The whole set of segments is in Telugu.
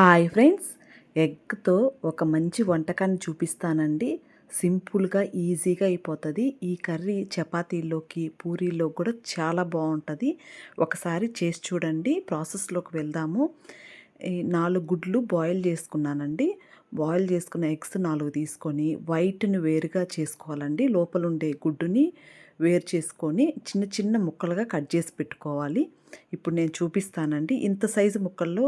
Hi friends. ఎగ్తో ఒక మంచి వంటకాన్ని చూపిస్తానండి. సింపుల్గా ఈజీగా అయిపోతుంది. ఈ కర్రీ చపాతీలోకి పూరీలో కూడా చాలా బాగుంటుంది. ఒకసారి చేసి చూడండి. ప్రాసెస్లోకి వెళ్దాము. ఈ నాలుగు గుడ్లు బాయిల్ చేసుకున్నానండి. బాయిల్ చేసుకున్న ఎగ్స్ నాలుగు తీసుకొని వైట్ని వేరుగా చేసుకోవాలండి. లోపల ఉండే గుడ్డుని వేరు చేసుకొని చిన్న చిన్న ముక్కలుగా కట్ చేసి పెట్టుకోవాలి. ఇప్పుడు నేను చూపిస్తానండి. ఇంత సైజు ముక్కల్లో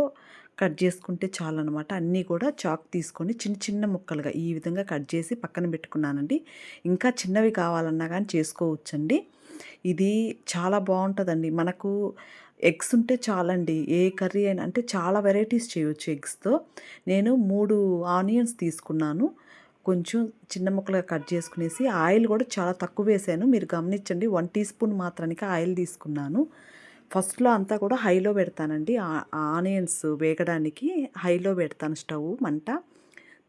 కట్ చేసుకుంటే చాలన్నమాట. అన్నీ కూడా చాక్ తీసుకొని చిన్న చిన్న ముక్కలుగా ఈ విధంగా కట్ చేసి పక్కన పెట్టుకున్నానండి. ఇంకా చిన్నవి కావాలన్నా కానీ చేసుకోవచ్చండి. ఇది చాలా బాగుంటుందండి. మనకు ఎగ్స్ ఉంటే చాలండి. ఏ కర్రీ అయినా అంటే చాలా వెరైటీస్ చేయవచ్చు ఎగ్స్తో. నేను మూడు ఆనియన్స్ తీసుకున్నాను. కొంచెం చిన్న ముక్కలుగా కట్ చేసుకునేసి ఆయిల్ కూడా చాలా తక్కువ వేసాను. మీరు గమనించండి వన్ టీ స్పూన్ మాత్రానికి ఆయిల్ తీసుకున్నాను. ఫస్ట్లో అంతా కూడా హైలో పెడతానండి. ఆనియన్స్ వేగడానికి హైలో పెడతాను స్టవ్ మంట.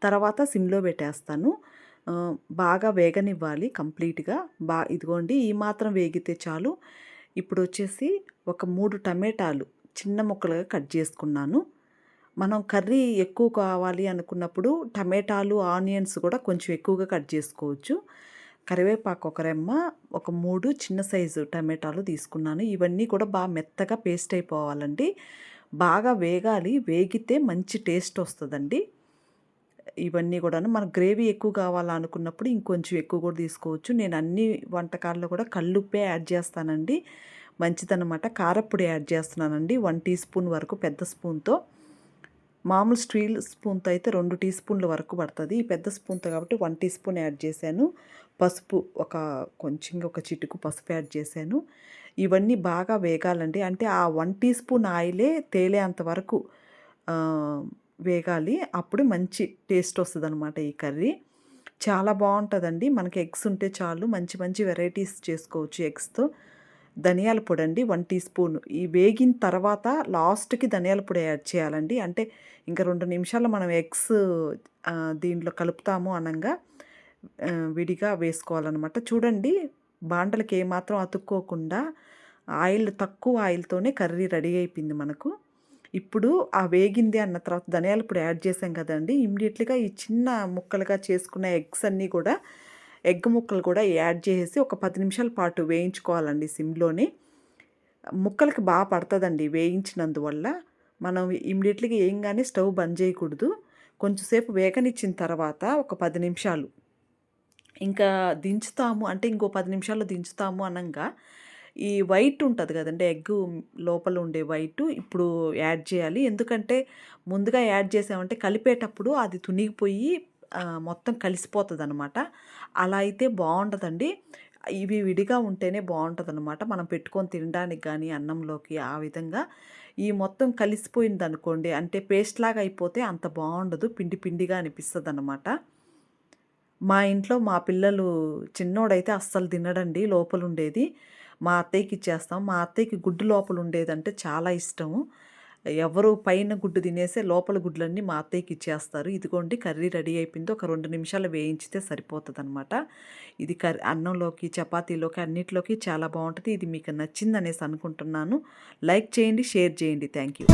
తర్వాత సిమ్లో పెట్టేస్తాను. బాగా వేగనివ్వాలి కంప్లీట్గా. బా ఇదిగోండి ఈ మాత్రం వేగితే చాలు. ఇప్పుడు వచ్చేసి ఒక మూడు టమాటాలు చిన్న ముక్కలుగా కట్ చేసుకున్నాను. మనం కర్రీ ఎక్కువ కావాలి అనుకున్నప్పుడు టమాటాలు ఆనియన్స్ కూడా కొంచెం ఎక్కువగా కట్ చేసుకోవచ్చు. కరివేపాకు ఒక రెమ్మ ఒక మూడు చిన్న సైజు టమాటాలు తీసుకున్నాను. ఇవన్నీ కూడా బాగా మెత్తగా పేస్ట్ అయిపోవాలండి. బాగా వేగాలి. వేగితే మంచి టేస్ట్ వస్తుందండి. ఇవన్నీ కూడాను మనకు గ్రేవీ ఎక్కువ కావాలనుకున్నప్పుడు ఇంకొంచెం ఎక్కువ కూడా తీసుకోవచ్చు. నేను అన్ని వంటకాల్లో కూడా కల్లుప్పే యాడ్ చేస్తానండి. మంచిదన్నమాట. కారప్పొడి యాడ్ చేస్తున్నానండి. వన్ టీ స్పూన్ వరకు పెద్ద స్పూన్తో. మామూలు స్టీల్ స్పూన్తో అయితే రెండు టీ స్పూన్ల వరకు పడుతుంది. ఈ పెద్ద స్పూన్తో కాబట్టి వన్ టీ స్పూన్ యాడ్ చేశాను. పసుపు ఒక కొంచెం ఒక చిటుకు పసుపు యాడ్ చేశాను. ఇవన్నీ బాగా వేగాలండి. అంటే ఆ వన్ టీ స్పూన్ ఆయిలే తేలేంత వరకు వేగాలి. అప్పుడు మంచి టేస్ట్ వస్తుంది అనమాట ఈ కర్రీ. చాలా బాగుంటుందండి మనకి ఎగ్స్ ఉంటే చాలు మంచి మంచి వెరైటీస్ చేసుకోవచ్చు ఎగ్స్తో. ధనియాల పొడి అండి వన్ టీ స్పూన్. ఈ వేగిన తర్వాత లాస్ట్కి ధనియాల పొడి యాడ్ చేయాలండి. అంటే ఇంకా రెండు నిమిషాలు మనం ఎగ్స్ దీంట్లో కలుపుతాము అనగా విడిగా వేసుకోవాలన్నమాట. చూడండి బాండలకి ఏమాత్రం అతుక్కోకుండా ఆయిల్ తక్కువ ఆయిల్తోనే కర్రీ రెడీ అయిపోయింది మనకు. ఇప్పుడు ఆ వేగింది అన్న తర్వాత ధనియాలు పొడి యాడ్ చేసాం కదండి ఇమ్మీడియట్లీగా ఈ చిన్న ముక్కలుగా చేసుకున్న ఎగ్స్ అన్నీ కూడా ఎగ్ ముక్కలు కూడా యాడ్ చేసేసి ఒక పది నిమిషాల పాటు వేయించుకోవాలండి సిమ్లోనే. ముక్కలకి బాగా పడుతుందండి వేయించినందువల్ల. మనం ఇమ్మీడియట్లీగా కానీ స్టవ్ బంద్ చేయకూడదు. కొంచెంసేపు వేగనిచ్చిన తర్వాత ఒక పది నిమిషాలు. ఇంకా దించుతాము అంటే ఇంకో పది నిమిషాల్లో దించుతాము అనగా ఈ వైట్ ఉంటుంది కదండి ఎగ్ లోపల ఉండే వైట్ ఇప్పుడు యాడ్ చేయాలి. ఎందుకంటే ముందుగా యాడ్ చేసామంటే కలిపేటప్పుడు అది తునిగిపోయి మొత్తం కలిసిపోతుంది అనమాట అలా అయితే బాగుంటుందండి ఇవి విడిగా ఉంటేనే బాగుంటుంది అనమాట మనం పెట్టుకొని తినడానికి కానీ అన్నంలోకి ఆ విధంగా. ఈ మొత్తం కలిసిపోయింది అనుకోండి అంటే పేస్ట్ లాగా అయిపోతే అంత బాగుండదు పిండి పిండిగా అనిపిస్తుంది అనమాట మా ఇంట్లో మా పిల్లలు చిన్నోడైతే అస్సలు తినడండి లోపల ఉండేది మా అత్తయ్యకి ఇచ్చేస్తాం మా అత్తయ్యకి గుడ్డు లోపల ఉండేదంటే చాలా ఇష్టము. ఎవరు పైన గుడ్డు తినేసే లోపల గుడ్లన్నీ మా అత్తయ్యకి ఇచ్చేస్తారు. ఇదిగోండి కర్రీ రెడీ అయిపోయింది. ఒక రెండు నిమిషాలు వేయించితే సరిపోతుంది అనమాట ఇది కర్రీ అన్నంలోకి చపాతీలోకి అన్నిటిలోకి చాలా బాగుంటుంది. ఇది మీకు నచ్చిందనేసి అనుకుంటున్నాను. లైక్ చేయండి షేర్ చేయండి. Thank you.